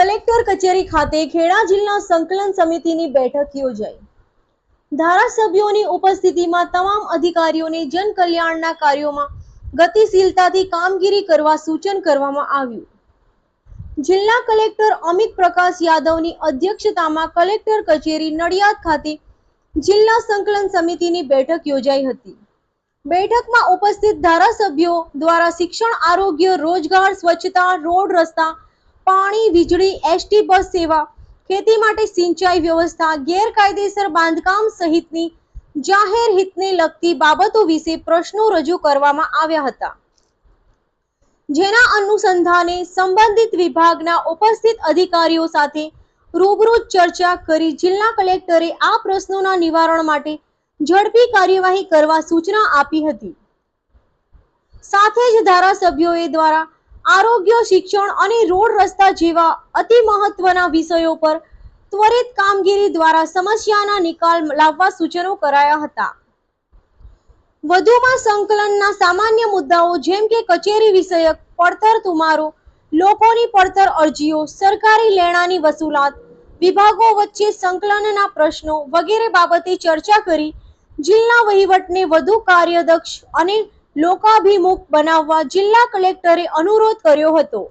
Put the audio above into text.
Collector કચેરી ખાતે ખેડા જિલ્લા સંકલન સમિતિની બેઠક યોજાઈ. ધારાસભ્યોની ઉપસ્થિતિમાં તમામ અધિકારીઓને જનકલ્યાણના કાર્યોમાં ગતિશીલતાથી કામગીરી કરવા સૂચન કરવામાં આવ્યું. જિલ્લા કલેક્ટર અમિત પ્રકાશ યાદવની અધ્યક્ષતામાં કલેક્ટર કચેરી નડિયાદ ખાતે જિલ્લા સંકલન સમિતિની બેઠક યોજાઈ હતી. બેઠકમાં ઉપસ્થિત ધારાસભ્યો દ્વારા શિક્ષણ આરોગ્ય રોજગાર સ્વચ્છતા રોડ રસ્તા પાણી, વીજળી, એસટી બસ સેવા, ખેતી માટે સિંચાઈ વ્યવસ્થા, ગેરકાયદેસર બાંધકામ સહિતની જાહેર હિતને લગતી બાબતો વિશે પ્રશ્નો રજૂ કરવામાં આવ્યા હતા. જેના અનુસંધાને સંબંધિત વિભાગના ઉપસ્થિત અધિકારીઓ સાથે રૂબરૂ ચર્ચા કરી જિલ્લા કલેક્ટરે આ પ્રશ્નોના નિવારણ માટે ઝડપી કાર્યવાહી કરવા સૂચના આપી હતી. સાથે જ ધારાસભ્યોએ દ્વારા આરોગ્ય, શિક્ષણ અને રોડ રસ્તા જેવા અતિ મહત્વના વિષયો પર ત્વરિત કામગીરી દ્વારા સમસ્યાના નિકાલ લાવવા સૂચનો કરાયા હતા. વધુમાં સંકલનના સામાન્ય મુદ્દાઓ જેમ કે કચેરી વિષયક પડતર તુમારો લોકોની પડતર અરજીઓ, સરકારી લેણાની વસૂલાત, વિભાગો વચ્ચે સંકલનના પ્રશ્નો વગેરે બાબતે ચર્ચા કરી જિલ્લા વહીવટને વધુ કાર્યદક્ષ અને લોકાભિમુખ બનાવવા જિલ્લા કલેક્ટરે અનુરોધ કર્યો હતો.